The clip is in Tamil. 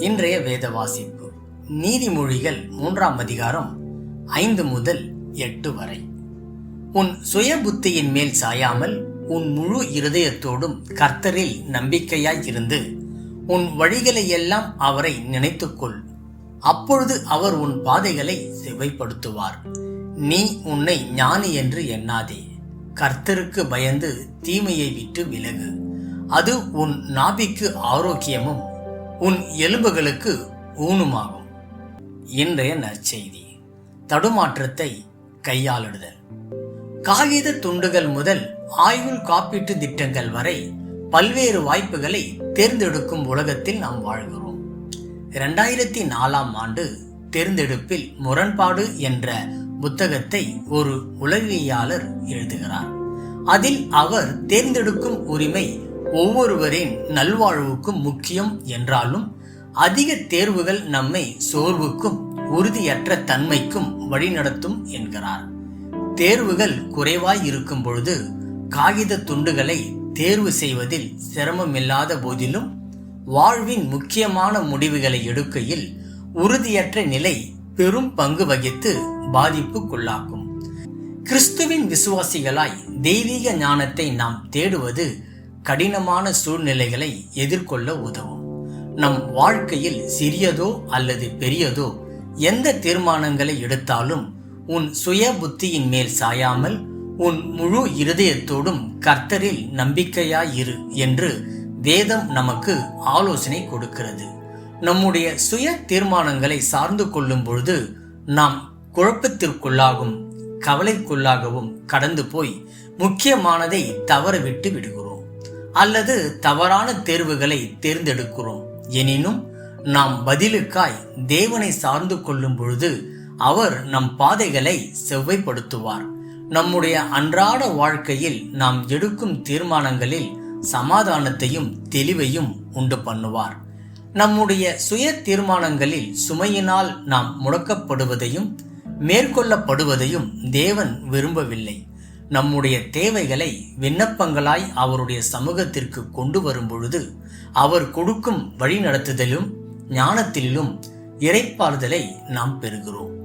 இன்றைய வேத வாசிப்பு. நீதிமொழிகள் மூன்றாம் அதிகாரம் ஐந்து முதல் எட்டு வரை. உன் சுய புத்தியின் மேல் சாயாமல் உன் முழு இருதயத்தோடும் கர்த்தரில் நம்பிக்கையாய் இருந்து உன் வழிகளை எல்லாம் அவரை நினைத்துக்கொள். அப்பொழுது அவர் உன் பாதைகளை செவைப்படுத்துவார். நீ உன்னை ஞானி என்று எண்ணாதே. கர்த்தருக்கு பயந்து தீமையை விட்டு விலகு. அது உன் நாபிக்கு ஆரோக்கியமும் உன் எலும்புகளுக்கு ஊனுமாகும். இன்றைய நற்செய்தி. தடுமாற்றத்தை கையாளுதல். காகித துண்டுகள் முதல் ஆயுள் காப்பீட்டு திட்டங்கள் வரை பல்வேறு வாய்ப்புகளை தேர்ந்தெடுக்கும் உலகத்தில் நாம் வாழ்கிறோம். இரண்டாயிரத்தி நாலாம் ஆண்டு தேர்ந்தெடுப்பில் முரண்பாடு என்ற புத்தகத்தை ஒரு உளவியலாளர் எழுதுகிறார். அதில் அவர் தேர்ந்தெடுக்கும் உரிமை ஒவ்வொருவரின் நல்வாழ்வுக்கும் முக்கியம் என்றாலும் அதிக தேர்வுகள் நம்மை சோர்வுக்கும் உறுதியற்ற தன்மைக்கும் வழிநடத்தும் என்கிறார். தேர்வுகள் குறைவாய் இருக்கும் பொழுது காகித துண்டுகளை தேர்வு செய்வதில் சிரமமில்லாத போதிலும் வாழ்வின் முக்கியமான முடிவுகளை எடுக்கையில் உறுதியற்ற நிலை பெரும் பங்கு வகித்து பாதிப்புக்குள்ளாக்கும் கிறிஸ்துவின் விசுவாசிகளாய் தெய்வீக ஞானத்தை நாம் தேடுவது கடினமான சூழ்நிலைகளை எதிர்கொள்ள உதவும். நம் வாழ்க்கையில் சிறியதோ அல்லது பெரியதோ எந்த தீர்மானங்களை எடுத்தாலும் உன் சுய புத்தியின் மேல் சாயாமல் உன் முழு இருதயத்தோடும் கர்த்தரில் நம்பிக்கையாயிரு என்று வேதம் நமக்கு ஆலோசனை கொடுக்கிறது. நம்முடைய சுய தீர்மானங்களை சார்ந்து கொள்ளும் பொழுது நாம் குழப்பத்திற்குள்ளாகும் கவலைக்குள்ளாகவும் கடந்து போய் முக்கியமானதை தவறவிட்டு விடுகிறோம். அல்லது தவறான தேர்வுகளை தேர்ந்தெடுக்கிறோம். எனினும் நாம் பதிலுக்காய் தேவனை சார்ந்து கொள்ளும் பொழுது அவர் நம் பாதைகளை செவ்வைப்படுத்துவார். நம்முடைய அன்றாட வாழ்க்கையில் நாம் எடுக்கும் தீர்மானங்களில் சமாதானத்தையும் தெளிவையும் உண்டு பண்ணுவார். நம்முடைய சுய தீர்மானங்களில் சுமையினால் நாம் முடக்கப்படுவதையும் மேற்கொள்ளப்படுவதையும் தேவன் விரும்பவில்லை. நம்முடைய தேவைகளை விண்ணப்பங்களாய் அவருடைய சமூகத்திற்கு கொண்டு வரும் பொழுது அவர் கொடுக்கும் வழிநடத்துதலும் ஞானத்திலும் இறைப்பாறுதலை நாம் பெறுகிறோம்.